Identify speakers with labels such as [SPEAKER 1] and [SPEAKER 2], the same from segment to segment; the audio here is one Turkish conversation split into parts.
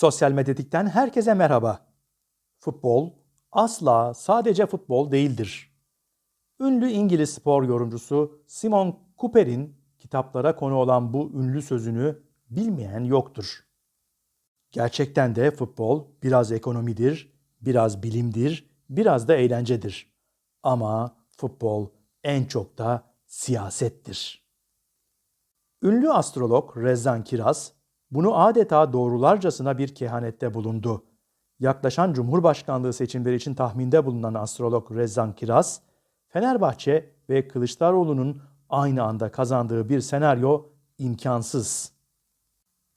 [SPEAKER 1] Sosyal medyatikten herkese merhaba. Futbol asla sadece futbol değildir. Ünlü İngiliz spor yorumcusu Simon Cooper'in kitaplara konu olan bu ünlü sözünü bilmeyen yoktur. Gerçekten de futbol biraz ekonomidir, biraz bilimdir, biraz da eğlencedir. Ama futbol en çok da siyasettir. Ünlü astrolog Rezzan Kiraz bunu adeta doğrularcasına bir kehanette bulundu. Yaklaşan Cumhurbaşkanlığı seçimleri için tahminde bulunan astrolog Rezzan Kiraz, Fenerbahçe ve Kılıçdaroğlu'nun aynı anda kazandığı bir senaryo imkansız.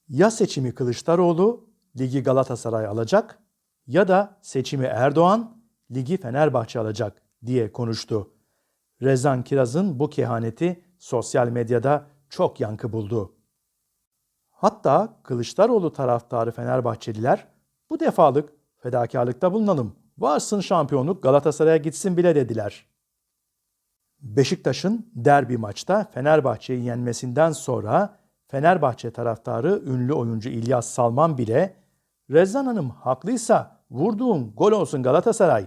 [SPEAKER 1] Ya seçimi Kılıçdaroğlu, ligi Galatasaray alacak ya da seçimi Erdoğan, ligi Fenerbahçe alacak diye konuştu. Rezan Kiraz'ın bu kehaneti sosyal medyada çok yankı buldu. Hatta Kılıçdaroğlu taraftarı Fenerbahçeliler bu defalık fedakarlıkta bulunalım. Varsın şampiyonluk Galatasaray'a gitsin bile dediler. Beşiktaş'ın derbi maçta Fenerbahçe'yi yenmesinden sonra Fenerbahçe taraftarı ünlü oyuncu İlyas Salman bile Rezzan Hanım haklıysa vurduğum gol olsun Galatasaray.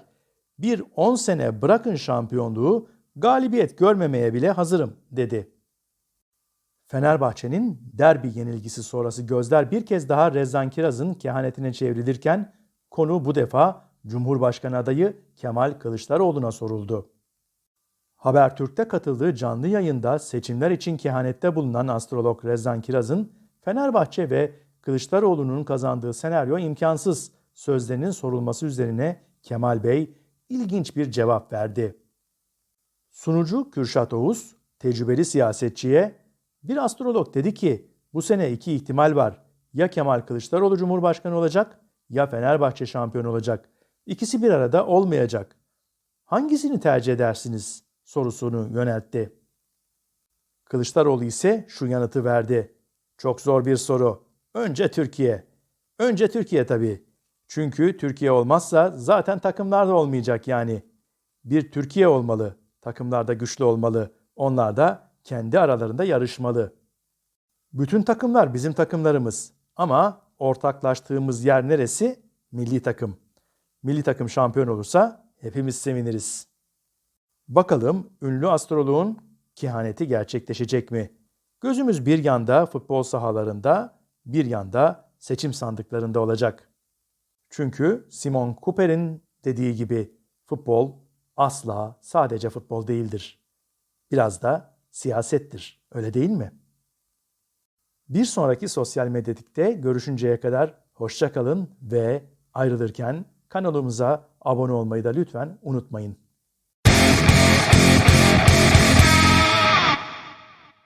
[SPEAKER 1] Bir 10 sene bırakın şampiyonluğu galibiyet görmemeye bile hazırım dedi. Fenerbahçe'nin derbi yenilgisi sonrası gözler bir kez daha Rezzan Kiraz'ın kehanetine çevrilirken konu bu defa Cumhurbaşkanı adayı Kemal Kılıçdaroğlu'na soruldu. Habertürk'te katıldığı canlı yayında seçimler için kehanette bulunan astrolog Rezzan Kiraz'ın Fenerbahçe ve Kılıçdaroğlu'nun kazandığı senaryo imkansız sözlerinin sorulması üzerine Kemal Bey ilginç bir cevap verdi. Sunucu Kürşat Oğuz, tecrübeli siyasetçiye bir astrolog dedi ki bu sene iki ihtimal var. Ya Kemal Kılıçdaroğlu Cumhurbaşkanı olacak ya Fenerbahçe şampiyon olacak. İkisi bir arada olmayacak. Hangisini tercih edersiniz sorusunu yöneltti. Kılıçdaroğlu ise şu yanıtı verdi. Çok zor bir soru. Önce Türkiye. Önce Türkiye tabii. Çünkü Türkiye olmazsa zaten takımlar da olmayacak yani. Bir Türkiye olmalı. Takımlar da güçlü olmalı. Onlar da kendi aralarında yarışmalı. Bütün takımlar bizim takımlarımız ama ortaklaştığımız yer neresi? Milli takım. Milli takım şampiyon olursa hepimiz seviniriz. Bakalım ünlü astroloğun kehaneti gerçekleşecek mi? Gözümüz bir yanda futbol sahalarında, bir yanda seçim sandıklarında olacak. Çünkü Simon Cooper'in dediği gibi futbol asla sadece futbol değildir. Biraz da siyasettir. Öyle değil mi? Bir sonraki sosyal medyatikte görüşünceye kadar hoşça kalın ve ayrılırken kanalımıza abone olmayı da lütfen unutmayın.